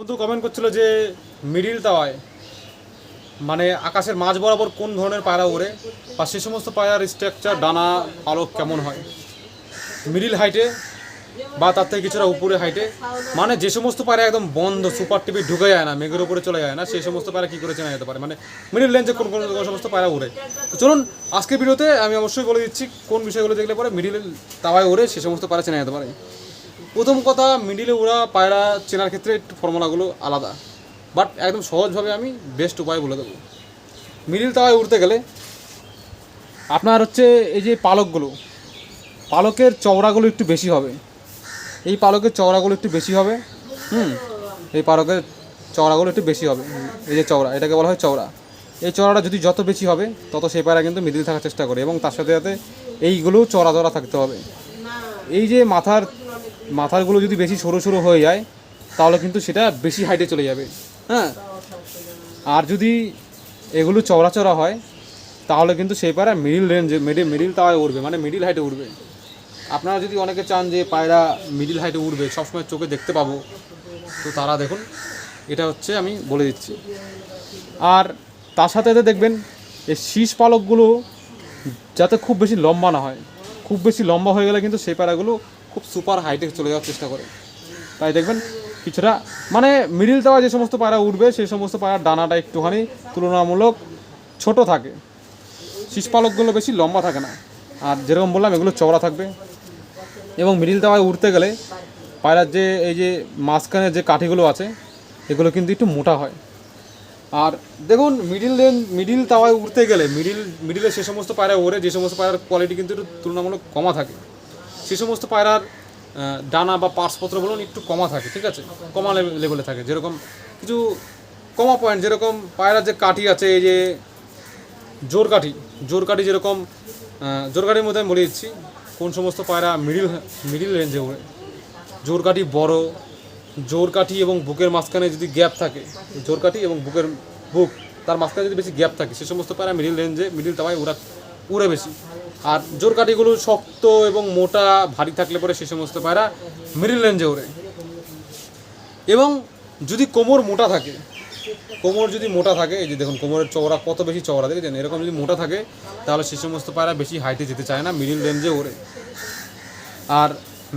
বন্ধু কমেন্ট করছিল যে মিডিল তাওয়ায় মানে আকাশের মাঝ বরাবর কোন ধরনের পায়রা ওড়ে বা সে সমস্ত পায়রার স্ট্রাকচার ডানা, আলোক কেমন হয়? মিডিল হাইটে বা তার থেকে কিছুটা উপরে হাইটে মানে যে সমস্ত পায়রা একদম বন্ধ সুপার টিভি ঢুকে যায় না, মেঘের উপরে চলে যায় না সেই সমস্ত পায়রা কী করে চেনা যেতে পারে? মানে মিডিল রেঞ্জে কোন কোন সমস্ত পায়রা উড়ে তো চলুন, আজকের ভিডিওতে আমি অবশ্যই বলে দিচ্ছি কোন বিষয়গুলো দেখলে পরে মিডিল তাওয়ায় ওড়ে, সে সমস্ত পায়রা চেনা যেতে পারে। প্রথম কথা মিডিলে ওরা পায়রা চেনার ক্ষেত্রে একটু ফর্মুলাগুলো আলাদা। বাট একদম সহজভাবে আমি বেস্ট উপায় বলে দেবো। মিডিল তাওয়ায় উঠতে গেলে আপনার হচ্ছে এই যে পালকগুলো, পালকের চওড়াগুলো একটু বেশি হবে। এই পালকের চওড়াগুলো একটু বেশি হবে, হুম? এই পালকের চওড়াগুলো একটু বেশি হবে, এই যে চওড়া, এটাকে বলা হয় চওড়া। এই চওড়াটা যদি যত বেশি হবে, তত সেই পায়রা কিন্তু মিডিল থাকার চেষ্টা করে এবং তার সাথে সাথে এইগুলোও চড়া চড়া থাকতে হবে। এই যে মাথার মাথারগুলো যদি বেশি সরু সরু হয়ে যায়, তাহলে কিন্তু সেটা বেশি হাইটে চলে যাবে। হ্যাঁ? আর যদি এগুলো চওড়া চড়া হয়, তাহলে কিন্তু সেই পায়রা মিডিল রেঞ্জে মিডিল মিডিল তাওয়ায় উঠবে মানে মিডিল হাইটে উঠবে আপনারা যদি অনেকে চান যে পায়রা মিডিল হাইটে উঠবে সবসময় চোখে দেখতে পাবো, তো তারা দেখুন, এটা হচ্ছে আমি বলে দিচ্ছি। আর তার সাথে সাথে দেখবেন, এই শীষ পালকগুলো যাতে খুব বেশি লম্বা না হয়, খুব বেশি লম্বা হয়ে গেলে কিন্তু সেই পায়রাগুলো খুব সুপার হাইটে চলে যাওয়ার চেষ্টা করে। তাই দেখবেন, কিছুটা মানে মিডিল দেওয়া যে সমস্ত পায়রা উঠবে, সেই সমস্ত পায়রার ডানাটা একটুখানি তুলনামূলক ছোট থাকে। শীষ পালকগুলো বেশি লম্বা থাকে না। আর যেরকম বললাম, এগুলো চওড়া থাকবে। এবং মিডিল তাওয়ায় উঠতে গেলে পায়রার যে, এই যে মাঝখানে যে কাঠিগুলো আছে, এগুলো কিন্তু একটু মোটা হয়। আর দেখুন মিডিল রেঞ্জ মিডিল তাওয়ায় উঠতে গেলে মিডিল মিডিলে সে সমস্ত পায়রা ওড়ে, যে সমস্ত পায়রার কোয়ালিটি কিন্তু একটু তুলনামূলক কমা থাকে। সে সমস্ত পায়রার ডানা বা পার্সপত্র বলুন একটু কমা থাকে, ঠিক আছে? কমা লেভেলে থাকে, যেরকম কিছু কমা পয়েন্ট যেরকম পায়রার যে কাঠি আছে, এই যে জোর কাঠি জোর কাঠি যেরকম জোর কাঠির মধ্যে আমি বলে দিচ্ছি, কোন সমস্ত পায়রা মিডিল মিডিল রেঞ্জে ওড়ে। জোর কাঠি বড়, জোর কাঠি এবং বুকের মাঝখানে যদি গ্যাপ থাকে, জোর কাঠি এবং বুকের বুক, তার মাঝখানে যদি বেশি গ্যাপ থাকে, সে সমস্ত পায়রা মিডিল রেঞ্জে মিডিল তাওয়ায় উড়া উড়ে বেশি। আর জোর কাঠিগুলো শক্ত এবং মোটা, ভারী থাকলে পরে সে সমস্ত পায়রা মিডিল রেঞ্জে ওড়ে। এবং যদি কোমর মোটা থাকে, কোমর যদি মোটা থাকে, এই যে দেখুন কোমরের চওড়া কত বেশি চওড়া দেখেছেন? এরকম যদি মোটা থাকে, তাহলে সে সমস্ত পায়রা বেশি হাইটে যেতে চায় না মিডিল রেঞ্জে ওড়ে। আর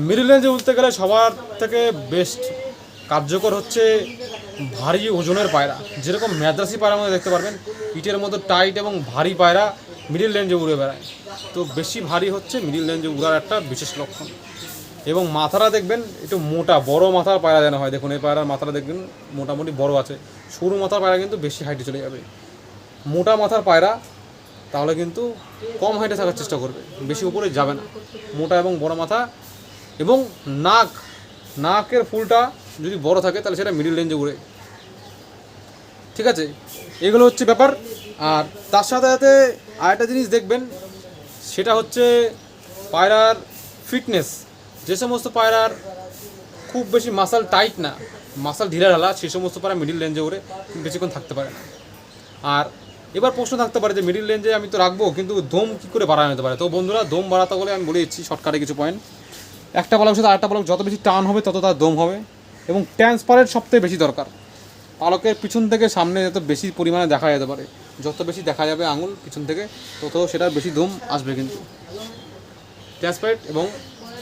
মিডিল রেঞ্জে উঠতে গেলে সবার থেকে বেস্ট কার্যকর হচ্ছে ভারী ওজনের পায়রা। যেরকম ম্যাদ্রাসি পায়রার মধ্যে দেখতে পারবেন পিঠের মতো টাইট এবং ভারী পায়রা মিডিল রেঞ্জে উড়ে বেড়ায়। তো বেশি ভারী হচ্ছে মিডিল রেঞ্জে উড়ার একটা বিশেষ লক্ষণ। এবং মাথাটা দেখবেন, একটু মোটা, বড় মাথার পায়রা যেন হয়। দেখুন, এই পায়রার মাথাটা দেখবেন, মোটামুটি বড় আছে। সরু মাথার পায়রা কিন্তু বেশি হাইটে চলে যাবে। মোটা মাথার পায়রা তাহলে কিন্তু কম হাইটে থাকার চেষ্টা করবে। বেশি উপরে যাবে না। মোটা এবং বড় মাথা এবং নাক। নাকের ফুলটা যদি বড় থাকে, তাহলে সেটা মিডিল রেঞ্জে উড়ে। ঠিক আছে? এগুলো হচ্ছে ব্যাপার। আর তার সাথে সাথে আরেকটা জিনিস দেখবেন, সেটা হচ্ছে পায়রার ফিটনেস। যে সমস্ত পায়রার খুব বেশি মাসাল টাইট না, মাসাল ঢিলা ঢালা সেই সমস্ত পায়রা মিডিল রেঞ্জে উড়ে বেশিক্ষণ থাকতে পারে না। আর এবার প্রশ্ন থাকতে পারে যে মিডিল রেঞ্জে আমি তো রাখব, কিন্তু দম কী করে বাড়ানো যেতে পারে? তো বন্ধুরা, দম বাড়াতে বলে আমি বলে দিচ্ছি শর্টকাটে কিছু পয়েন্ট একটা পালক সাথে আরেকটা পালক যত বেশি টান হবে, তত তার দম হবে। এবং ট্রান্সপারেন্ট সবথেকে বেশি দরকার। পালকের পিছন থেকে সামনে যত বেশি পরিমাণে দেখা যেতে পারে। যত বেশি দেখা যাবে আঙুল পিছন থেকে, তত সেটার বেশি দম আসবে কিন্তু। ট্রান্সপারেন্ট এবং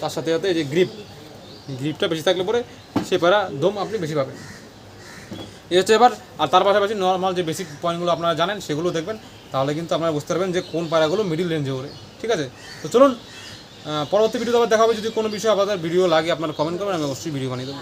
তার সাথে সাথে যে গ্রিপ, গ্রিপটা বেশি থাকলে পরে সে পায়রা দম আপনি বেশি পাবেন। এই হচ্ছে এবার, আর তার পাশাপাশি নর্মাল যে বেসিক পয়েন্টগুলো আপনারা জানেন, সেগুলো দেখবেন, তাহলে কিন্তু আপনারা বুঝতে পারবেন যে কোন পায়রাগুলো মিডিল রেঞ্জে ওরে ঠিক আছে? তো চলুন পরবর্তী ভিডিওতে আবার দেখা হবে যদি কোনো বিষয়ে আপনাদের ভিডিও লাগে, আপনারা কমেন্ট করবেন, আমি অবশ্যই ভিডিও বানিয়ে দেবো।